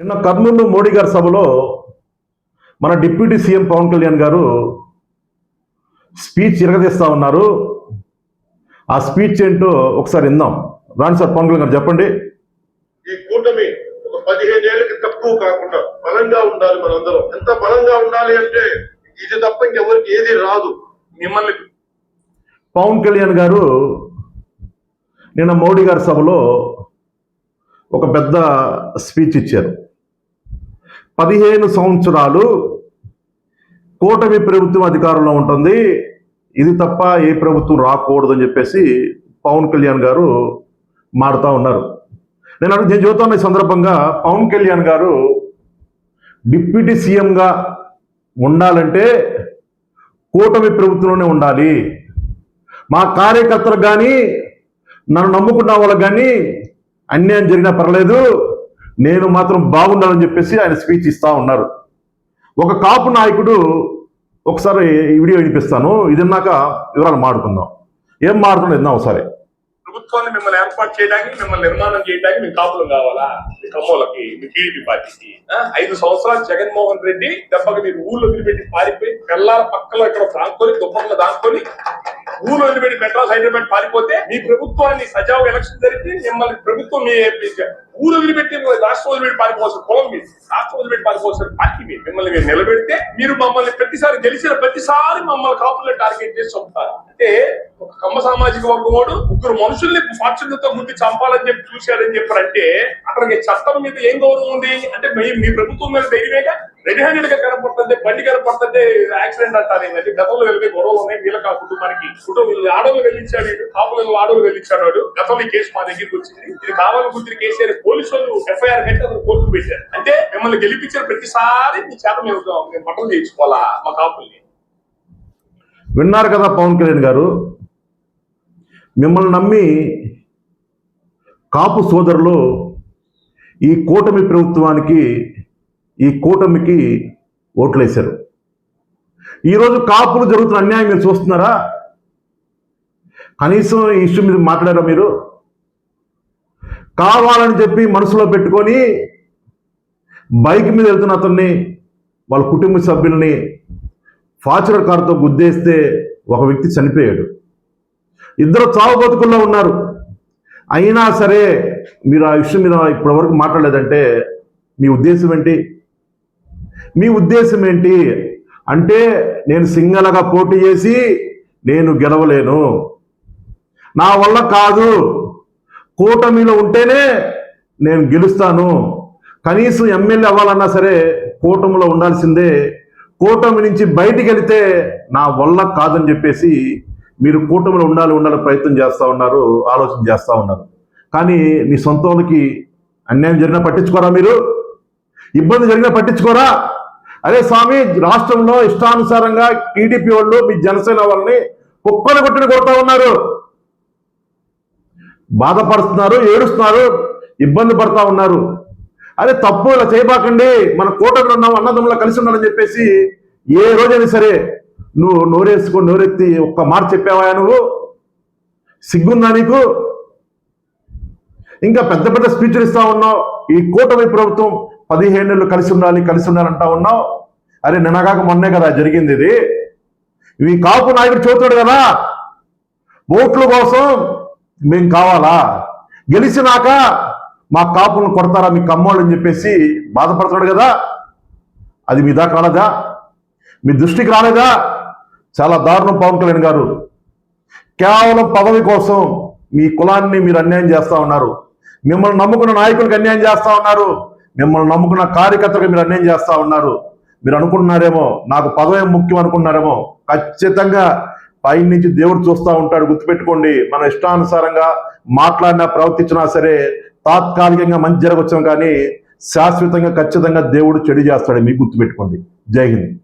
నిన్న కర్నూలు మోడీ గారి సభలో మన డిప్యూటీ సీఎం పవన్ కళ్యాణ్ గారు స్పీచ్ ఇరగదీస్తా ఉన్నారు. ఆ స్పీచ్ ఏంటో ఒకసారి విందాం. రాండి సార్ పవన్ కళ్యాణ్ గారు చెప్పండి. ఈ కూటమి ఒక పదిహేను ఏళ్ళకి తక్కువ కాకుండా బలంగా ఉండాలి మనందరం. ఎంత బలంగా ఉండాలి అంటే ఇది తప్ప ఇంకెవరికి ఏది రాదు. మిమ్మల్ని పవన్ కళ్యాణ్ గారు నిన్న మోడీ గారి సభలో ఒక పెద్ద స్పీచ్ ఇచ్చారు. పదిహేను సంవత్సరాలు కూటమి ప్రభుత్వం అధికారంలో ఉంటుంది. ఇది తప్ప ఏ ప్రభుత్వం రాకూడదని చెప్పేసి పవన్ కళ్యాణ్ గారు మారుతా ఉన్నారు. నేను అడుగు నేను చెబుతున్న ఈ సందర్భంగా పవన్ కళ్యాణ్ గారు డిప్యూటీ సీఎంగా ఉండాలంటే కూటమి ప్రభుత్వంలోనే ఉండాలి. మా కార్యకర్తలకు కానీ నన్ను నమ్ముకున్న వాళ్ళకి కానీ అన్యాయం జరిగినా పర్లేదు నేను మాత్రం బాగుండాలని చెప్పేసి ఆయన స్పీచ్ ఇస్తా ఉన్నారు. ఒక కాపు నాయకుడు ఒకసారి ఈ వీడియో వినిపిస్తాను. ఇది విన్నాక వివరాలు మాడుకుందాం ఏం మాడుతుందో ఇద్దాం ఒకసారి? ప్రభుత్వాన్ని మిమ్మల్ని ఏర్పాటు చేయడానికి మిమ్మల్ని నిర్మాణం చేయడానికి మీకు కాపులు కావాలా? మీ కమ్మోలకి మీ టీడీపీ పార్టీకి? ఐదు సంవత్సరాలు జగన్మోహన్ రెడ్డి దెబ్బకి మీరు ఊళ్ళో వదిలిపెట్టి పారిపోయి పిల్లల పక్కలో ఇక్కడ దాంకొని దుప్పట్లో దాంకొని ఊళ్ళో వదిలిపెట్టి మెడ్రాస్ హైదరాబాద్ పారిపోతే మీ ప్రభుత్వాన్ని సజావు ఎలక్షన్ జరిపి మిమ్మల్ని ప్రభుత్వం మీ ఊరు వదిలిపెట్టి రాష్ట్రం వదిలిపెట్టి పారిపోవాల్సిన పొలం మీరు రాష్ట్రం వదిలిపెట్టి పారిపోవాల్సిన పార్టీ మీరు మిమ్మల్ని మీరు నిలబెడితే మీరు మమ్మల్ని ప్రతిసారి గెలిచిన ప్రతిసారి మమ్మల్ని కాపులను టార్గెట్ చేసి చంపుతారు. అంటే ఒక కమ్మ సామాజిక వర్గం వాడు ముగ్గురు మనుషుల్ని ఫార్చునతో ముందు చంపాలని చెప్పి చూశాడని చెప్పారంటే అక్కడికి చట్టం మీద ఏం గౌరవం ఉంది? అంటే మీ మీ ప్రభుత్వం మీద ధైర్యమేగా? రెడీ హ్యాండెడ్గా కనపడుతుంది బండి కనపడుతుంటే యాక్సిడెంట్ అంటారు. ఏంటంటే గతంలో వెళ్ళి గొడవలు ఉన్నాయి వీళ్ళకి ఆ కుటుంబానికి. కుటుంబం ఆడవులు ఆడోళ్ళు వెళ్ళించాడు కాపులు ఆడవులు వెళ్ళించాడు వాడు. గతంలో ఈ కేసు మా దగ్గరికి వచ్చింది. ఇది కావాలి గుర్తిని కేసీఆర్ పోలీసు వాళ్ళు ఎఫ్ఐఆర్ కట్టి అతను కోర్టుకు పెట్టారు. అంటే మిమ్మల్ని గెలిపించిన ప్రతిసారి మీ చేత మేము మటన్ చేయించుకోవాలా మా కాపుల్ని? విన్నారు కదా పవన్ కళ్యాణ్ గారు? మిమ్మల్ని నమ్మి కాపు సోదరులు ఈ కూటమి ప్రభుత్వానికి ఈ కూటమికి ఓట్లేశారు. ఈరోజు కాపులు జరుగుతున్న అన్యాయం మీరు చూస్తున్నారా? కనీసం ఈ ఇష్యూ మీద మాట్లాడారా మీరు? కావాలని చెప్పి మనసులో పెట్టుకొని బైక్ మీద వెళ్తున్న అతన్ని వాళ్ళ కుటుంబ సభ్యుల్ని ఫార్చునర్ కారుతో గుద్దేస్తే ఒక వ్యక్తి చనిపోయాడు. ఇద్దరు చావు బతుకుల్లో ఉన్నారు. అయినా సరే మీరు ఆ విషయం మీద ఇప్పటివరకు మాట్లాడలేదంటే మీ ఉద్దేశం ఏంటి? మీ ఉద్దేశం ఏంటి? అంటే నేను సింగల్గా పోటీ చేసి నేను గెలవలేను. నా వల్ల కాదు. కూటమిలో ఉంటేనే నేను గెలుస్తాను. కనీసం ఎమ్మెల్యే అవ్వాలన్నా సరే కూటమిలో ఉండాల్సిందే. కూటమి నుంచి బయటికి వెళితే నా వల్ల కాదని చెప్పేసి మీరు కూటమిలో ఉండాలి ఉండాలి ప్రయత్నం చేస్తూ ఉన్నారు ఆలోచన చేస్తూ ఉన్నారు. కానీ మీ సొంత వాళ్ళకి అన్యాయం జరిగినా పట్టించుకోరా మీరు? ఇబ్బంది జరిగినా పట్టించుకోరా? అదే స్వామి రాష్ట్రంలో ఇష్టానుసారంగా టీడీపీ వాళ్ళు మీ జనసేన వాళ్ళని కుక్కలు కొట్టిన కొడతా ఉన్నారు. బాధపడుతున్నారు ఏడుస్తున్నారు ఇబ్బంది పడతా ఉన్నారు. అదే తప్పు ఇలా చేయబాకండి మన కూటమిలో ఉన్నాం అన్నదమ్ములా కలిసి ఉన్నారని చెప్పేసి ఏ రోజైనా సరే నువ్వు నోరేసుకొని నోరెత్తి ఒక్క మాట చెప్పావా నువ్వు? సిగ్గుందా నీకు? ఇంకా పెద్ద పెద్ద స్పీచ్లు ఇస్తా ఉన్నావు. ఈ కూటమి ప్రభుత్వం పదిహేనేళ్ళు కలిసి ఉండాలి కలిసి ఉండాలంటా ఉన్నావు. అరే నిన్నగాక మొన్నే కదా జరిగింది ఇది. ఇవి కాపు నాయకుడు చూస్తాడు కదా ఓట్ల కోసం మేము కావాలా? గెలిచినాక మా కాపులను కొడతారా మీ కమ్మోళ్ళు అని చెప్పేసి బాధపడతాడు కదా. అది మీ దాకా రాలదా? మీ దృష్టికి రాలేదా? చాలా దారుణం పవన్ కళ్యాణ్ గారు. కేవలం పదవి కోసం మీ కులాన్ని మీరు అన్యాయం చేస్తూ ఉన్నారు. మిమ్మల్ని నమ్ముకున్న నాయకులకు అన్యాయం చేస్తూ ఉన్నారు. మిమ్మల్ని నమ్ముకున్న కార్యకర్తలకు మీరు అన్యాయం చేస్తూ ఉన్నారు. మీరు అనుకుంటున్నారేమో నాకు పదవి ముఖ్యం అనుకున్నారేమో ఖచ్చితంగా పైన నుంచి దేవుడు చూస్తూ ఉంటాడు గుర్తుపెట్టుకోండి. మన ఇష్టానుసారంగా మాట్లాడినా ప్రవర్తించినా సరే తాత్కాలికంగా మంచి జరగవచ్చు కానీ శాశ్వతంగా ఖచ్చితంగా దేవుడు చెడు చేస్తాడు. మీకు గుర్తుపెట్టుకోండి. జై హింద్.